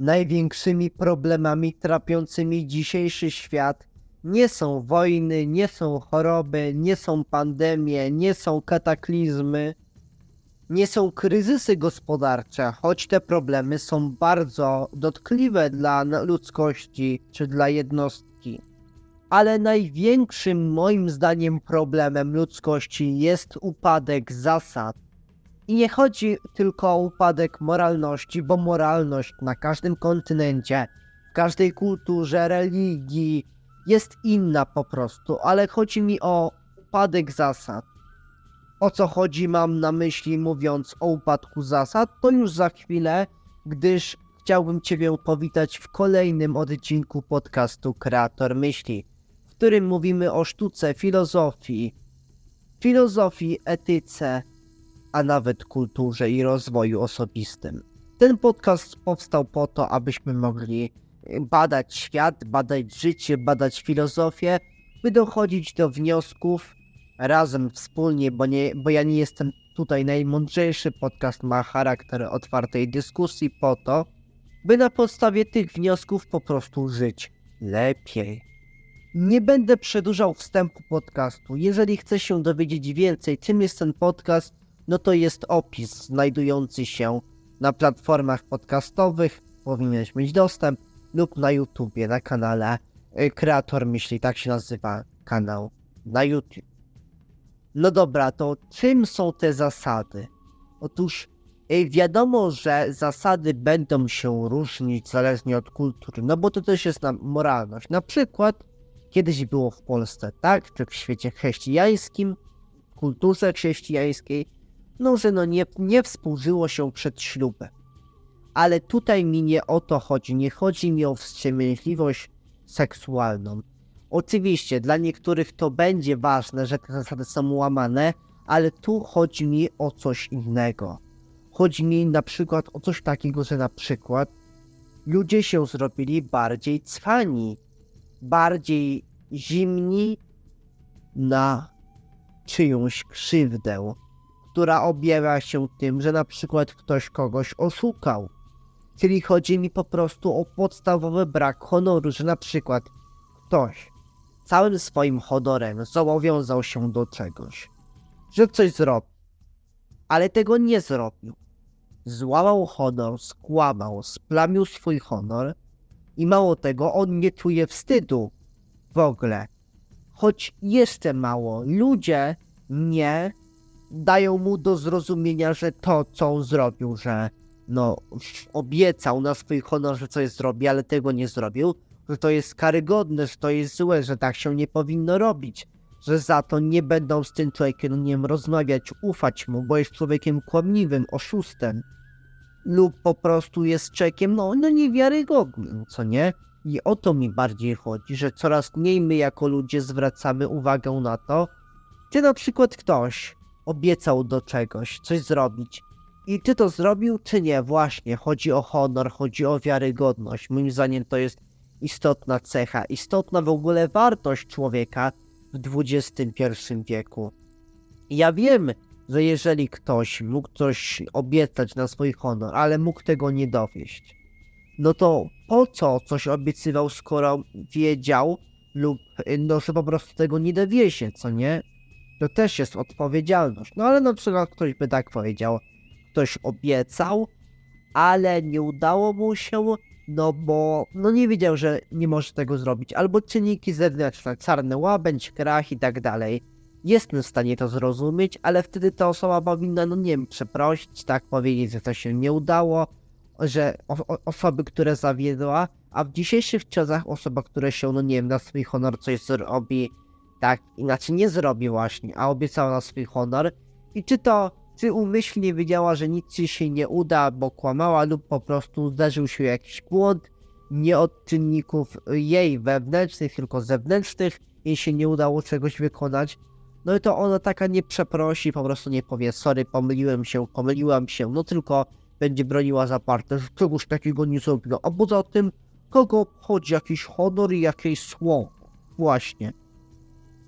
Największymi problemami trapiącymi dzisiejszy świat nie są wojny, nie są choroby, nie są pandemie, nie są kataklizmy, nie są kryzysy gospodarcze, choć te problemy są bardzo dotkliwe dla ludzkości czy dla jednostki. Ale największym moim zdaniem problemem ludzkości jest upadek zasad. I nie chodzi tylko o upadek moralności, bo moralność na każdym kontynencie, w każdej kulturze, religii jest inna po prostu, ale chodzi mi o upadek zasad. O co chodzi mam na myśli mówiąc o upadku zasad, to już za chwilę, gdyż chciałbym Ciebie powitać w kolejnym odcinku podcastu Kreator Myśli, w którym mówimy o sztuce, filozofii, filozofii, etyce, a nawet kulturze i rozwoju osobistym. Ten podcast powstał po to, abyśmy mogli y, badać świat, badać życie, badać filozofię, by dochodzić do wniosków razem, wspólnie, bo, nie, bo ja nie jestem tutaj najmądrzejszy. Podcast ma charakter otwartej dyskusji po to, by na podstawie tych wniosków po prostu żyć lepiej. Nie będę przedłużał wstępu podcastu. Jeżeli chcesz się dowiedzieć więcej, czym jest ten podcast, no to jest opis znajdujący się na platformach podcastowych. Powinieneś mieć dostęp lub na YouTubie, na kanale y, Kreator Myśli, tak się nazywa kanał na YouTube. No dobra, to czym są te zasady? Otóż y, wiadomo, że zasady będą się różnić zależnie od kultury, no bo to też jest na moralność. Na przykład kiedyś było w Polsce, tak, czy w świecie chrześcijańskim, w kulturze chrześcijańskiej, no że no nie, nie współżyło się przed ślubem. Ale tutaj mi nie o to chodzi, nie chodzi mi o wstrzemięźliwość seksualną. Oczywiście dla niektórych to będzie ważne, że te zasady są łamane, ale tu chodzi mi o coś innego. Chodzi mi na przykład o coś takiego, że na przykład ludzie się zrobili bardziej cwani, bardziej zimni na czyjąś krzywdę, która objawia się tym, że na przykład ktoś kogoś oszukał. Czyli chodzi mi po prostu o podstawowy brak honoru, że na przykład ktoś całym swoim honorem zobowiązał się do czegoś, że coś zrobi, ale tego nie zrobił. Złamał honor, skłamał, splamił swój honor i mało tego, on nie czuje wstydu w ogóle. Choć jeszcze mało, ludzie nie dają mu do zrozumienia, że to, co on zrobił, że no, obiecał na swój honor, że coś zrobi, ale tego nie zrobił, że to jest karygodne, że to jest złe, że tak się nie powinno robić, że za to nie będą z tym człowiekiem, nie rozmawiać, ufać mu, bo jest człowiekiem kłamliwym, oszustem, lub po prostu jest czekiem, no, no niewiarygodnym, co nie? I o to mi bardziej chodzi, że coraz mniej my jako ludzie zwracamy uwagę na to, czy na przykład ktoś obiecał do czegoś, coś zrobić. I czy to zrobił, czy nie, właśnie, chodzi o honor, chodzi o wiarygodność. Moim zdaniem to jest istotna cecha, istotna w ogóle wartość człowieka w XXI wieku. Ja wiem, że jeżeli ktoś mógł coś obiecać na swój honor, ale mógł tego nie dowieść, no to po co coś obiecywał, skoro wiedział lub no, że po prostu tego nie dowiezie, co nie? To też jest odpowiedzialność. No ale na przykład ktoś by tak powiedział, ktoś obiecał, ale nie udało mu się, no bo no nie wiedział, że nie może tego zrobić, albo czynniki zewnętrzne, czarny łabędź, krach i tak dalej. Jestem w stanie to zrozumieć, ale wtedy ta osoba powinna, no nie wiem, przeprosić, tak powiedzieć, że to się nie udało, że osoby, które zawiedła, a w dzisiejszych czasach osoba, która się, no nie wiem, na swój honor coś zrobi, tak, inaczej nie zrobi właśnie, a obiecała na swój honor, i czy to, czy umyślnie wiedziała, że nic się nie uda, bo kłamała, lub po prostu zdarzył się jakiś błąd, nie od czynników jej wewnętrznych, tylko zewnętrznych, jej się nie udało czegoś wykonać, no i to ona taka nie przeprosi, po prostu nie powie, sorry, pomyliłem się, pomyliłam się, no tylko będzie broniła zaparte, że czegoś takiego nie zrobiła. A poza tym, kogo obchodzi jakiś honor i jakieś słowo? Właśnie.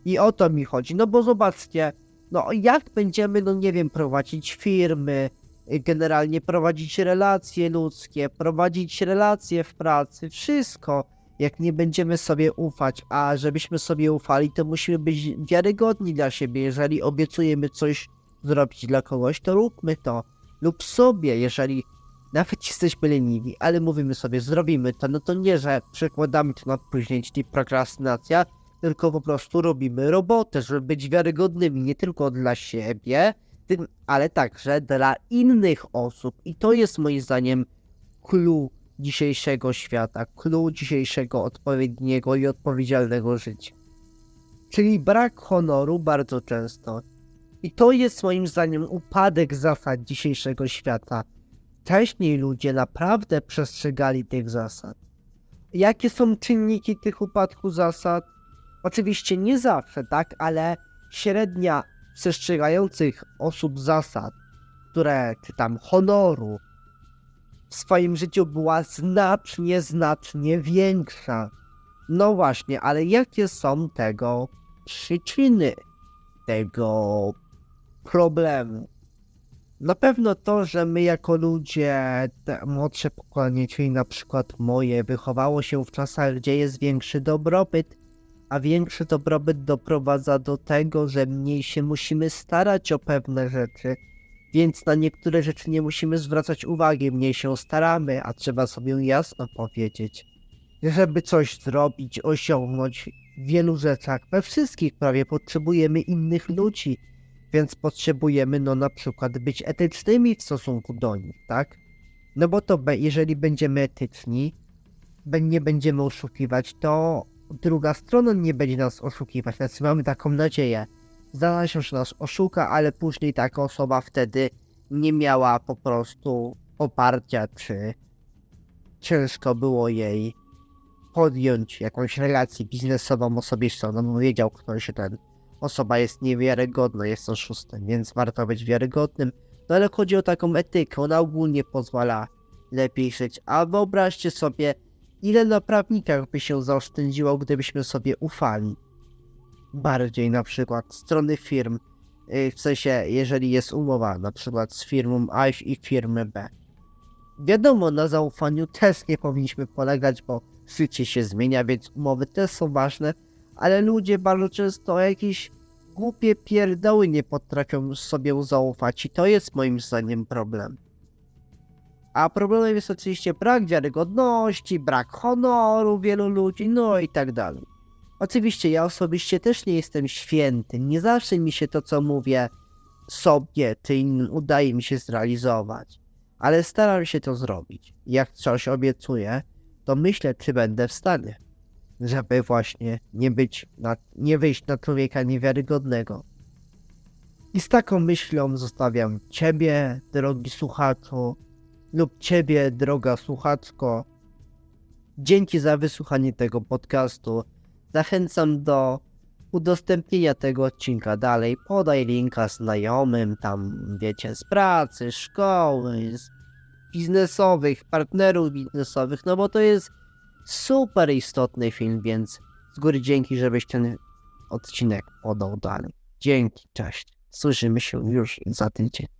I o to mi chodzi, no bo zobaczcie, no jak będziemy, no nie wiem, prowadzić firmy, y, generalnie prowadzić relacje ludzkie, prowadzić relacje w pracy, wszystko. Jak nie będziemy sobie ufać, a żebyśmy sobie ufali, to musimy być wiarygodni dla siebie. Jeżeli obiecujemy coś zrobić dla kogoś, to róbmy to. Lub sobie, jeżeli nawet jesteśmy leniwi, ale mówimy sobie, zrobimy to, no to nie, że przekładamy to na później, czyli prokrastynacja, tylko po prostu robimy robotę, żeby być wiarygodnymi nie tylko dla siebie, tym, ale także dla innych osób. I to jest moim zdaniem clue dzisiejszego świata, clue dzisiejszego odpowiedniego i odpowiedzialnego życia. Czyli brak honoru bardzo często. I to jest moim zdaniem upadek zasad dzisiejszego świata. Wcześniej ludzie naprawdę przestrzegali tych zasad. Jakie są czynniki tych upadku zasad? Oczywiście nie zawsze, tak, ale średnia przestrzegających osób zasad, które, czy tam honoru, w swoim życiu była znacznie, znacznie większa. No właśnie, ale jakie są tego przyczyny tego problemu? Na pewno to, że my jako ludzie, te młodsze pokolenie, czyli na przykład moje, wychowało się w czasach, gdzie jest większy dobrobyt, a większy dobrobyt doprowadza do tego, że mniej się musimy starać o pewne rzeczy, więc na niektóre rzeczy nie musimy zwracać uwagi, mniej się staramy, a trzeba sobie jasno powiedzieć, żeby coś zrobić, osiągnąć w wielu rzeczach, we wszystkich prawie potrzebujemy innych ludzi, więc potrzebujemy no na przykład być etycznymi w stosunku do nich, tak? No bo to jeżeli będziemy etyczni, nie będziemy oszukiwać, to druga strona nie będzie nas oszukiwać, znaczy mamy taką nadzieję. Zdarza się, że nas oszuka, ale później taka osoba wtedy nie miała po prostu poparcia, czy ciężko było jej podjąć jakąś relację biznesową, osobistą, no bo wiedział ktoś, że ten osoba jest niewiarygodna, jest oszustem, więc warto być wiarygodnym. No ale chodzi o taką etykę, ona ogólnie pozwala lepiej żyć. A wyobraźcie sobie, ile na prawnikach by się zaoszczędziło, gdybyśmy sobie ufali. Bardziej na przykład strony firm, yy, w sensie jeżeli jest umowa na przykład z firmą A i firmy B. Wiadomo, na zaufaniu też nie powinniśmy polegać, bo życie się zmienia, więc umowy też są ważne, ale ludzie bardzo często jakieś głupie pierdoły nie potrafią sobie zaufać i to jest moim zdaniem problem. A problemem jest oczywiście brak wiarygodności, brak honoru wielu ludzi, no i tak dalej. Oczywiście ja osobiście też nie jestem święty, nie zawsze mi się to co mówię sobie czy innym udaje mi się zrealizować, ale staram się to zrobić. Jak coś obiecuję, to myślę czy będę w stanie żeby właśnie nie być, na, nie wyjść na człowieka niewiarygodnego. I z taką myślą zostawiam Ciebie, drogi słuchaczu, lub Ciebie, droga słuchaczko. Dzięki za wysłuchanie tego podcastu. Zachęcam do udostępnienia tego odcinka dalej. Podaj linka znajomym, tam wiecie, z pracy, szkoły, z biznesowych, partnerów biznesowych, no bo to jest super istotny film, więc z góry dzięki, żebyś ten odcinek podał dalej. Dzięki, cześć. Słyszymy się już za tydzień.